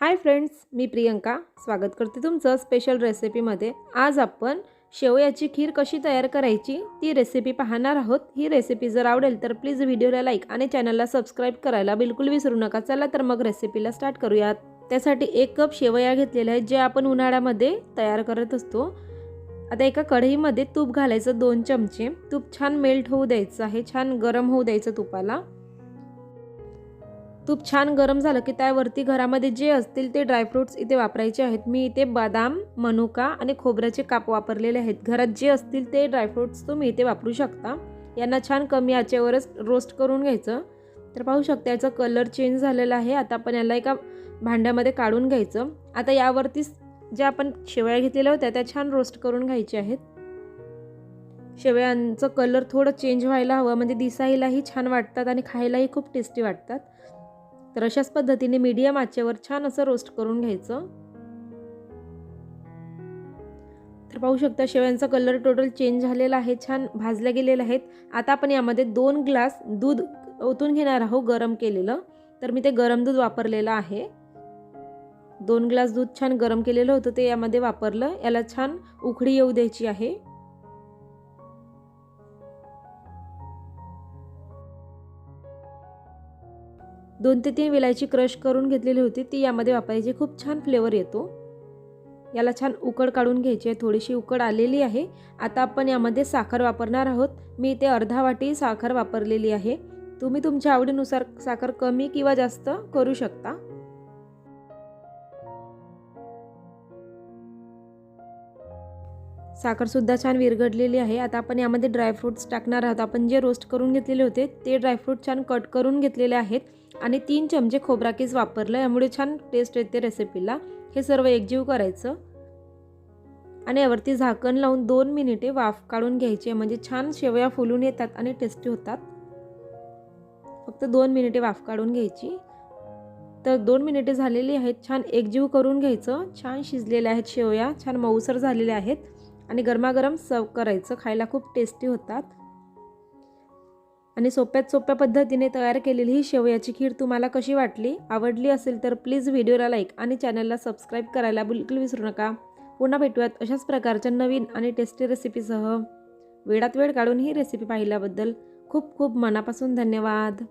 Hi friends मी प्रियंका. स्वागत करते तुमचं स्पेशल रेसिपीमध्ये आज आपण शेवयाची खीर कशी तयार करायची ती रेसिपी पाहणार आहोत. ही रेसिपी जर आवडेल तर प्लीज व्हिडिओला लाईक आणि चॅनलला सबस्क्राईब करायला बिलकुल विसरू नका. चला तर मग रेसिपीला स्टार्ट करूयात. त्यासाठी एक कप शेवया घेतलेल्या आहेत जे आपण उन्हाळ्यामध्ये तयार करत असतो. आता एका कढईमध्ये तूप घालायचं दोन चमचे. तूप छान मेल्ट होऊ द्यायचं आहे छान गरम होऊ द्यायचं तुपाला. तूप छान गरम झालं की त्यावरती घरामध्ये जे असतील ते ड्रायफ्रूट्स इथे वापरायचे आहेत. मी इथे बदाम मनुका आणि खोबऱ्याचे काप वापरलेले आहेत. घरात जे असतील ते ड्रायफ्रूट्स तुम्ही इथे वापरू शकता. यांना छान कमी आचेवरच रोस्ट करून घ्यायचं. तर पाहू शकता याचा कलर चेंज झालेला आहे. आता आपण याला एका भांड्यामध्ये काढून घ्यायचं. आता यावरतीच ज्या आपण शेवया घेतलेल्या होत्या त्या छान रोस्ट करून घ्यायच्या आहेत. शेवयांचं कलर थोडं चेंज व्हायला हवं. म्हणजे दिसायलाही छान वाटतात आणि खायलाही खूप टेस्टी वाटतात. तर अशाच पद्धतीने मीडियम आचेवर छान असं रोस्ट करून घ्यायचं. तर पाहू शकता शेवयांचा कलर टोटल चेंज झालेला आहे छान भाजल्या गेलेल्या आहेत. आता आपण यामध्ये दोन ग्लास दूध ओतून घेणार आहोत गरम केलेलं. तर मी ते गरम दूध वापरलेलं आहे. दोन ग्लास दूध छान गरम केलेलं होतं ते यामध्ये वापरलं. याला छान उकडी येऊ द्यायची आहे. दोन ते तीन विलायची क्रश करून घेतलेली होती. ती यामध्ये वापरायची. खूप छान फ्लेवर येतो. याला छान उकड काढून घ्यायची आहे. थोडीशी उकड आलेली आहे. आता आपण यामध्ये साखर वापरणार आहोत. मी इथे अर्धा वाटी साखर वापरलेली आहे. तुम्ही तुमच्या आवडीनुसार साखर कमी किंवा जास्त करू शकता. साखरसुद्धा छान विरघडलेली आहे. आता आपण यामध्ये ड्रायफ्रूट्स टाकणार आहोत. आपण जे रोस्ट करून घेतलेले होते ते ड्रायफ्रूट छान कट करून घेतलेले आहेत. आणि तीन चमचे खोबरा केस वापरलं यामुळे छान टेस्ट येते रेसिपीला हे सर्व एकजीव करायचं. आणि यावरती झाकण लावून दोन मिनिटे वाफ काढून घ्यायची म्हणजे छान शेवया फुलून येतात आणि टेस्टी होतात. फक्त दोन मिनिटे वाफ काढून घ्यायची. तर दोन मिनिटे झालेली आहेत. छान एकजीव करून घ्यायचं. छान शिजलेल्या आहेत शेवया. छान मऊसर झालेल्या आहेत. आणि गरमागरम सर्व करायचं. खायला खूप टेस्टी होतात. आणि सोप्यात सोप्या पद्धतीने तयार केलेली ही शेवयाची खीर तुम्हाला कशी वाटली आवडली असेल तर प्लीज व्हिडिओला लाईक आणि चॅनलला सबस्क्राईब करायला बिलकुल विसरू नका. पुन्हा भेटूयात अशाच प्रकारच्या नवीन आणि टेस्टी रेसिपीसह वेळात वेळ काढून ही रेसिपी पाहिल्याबद्दल खूप खूप मनापासून धन्यवाद.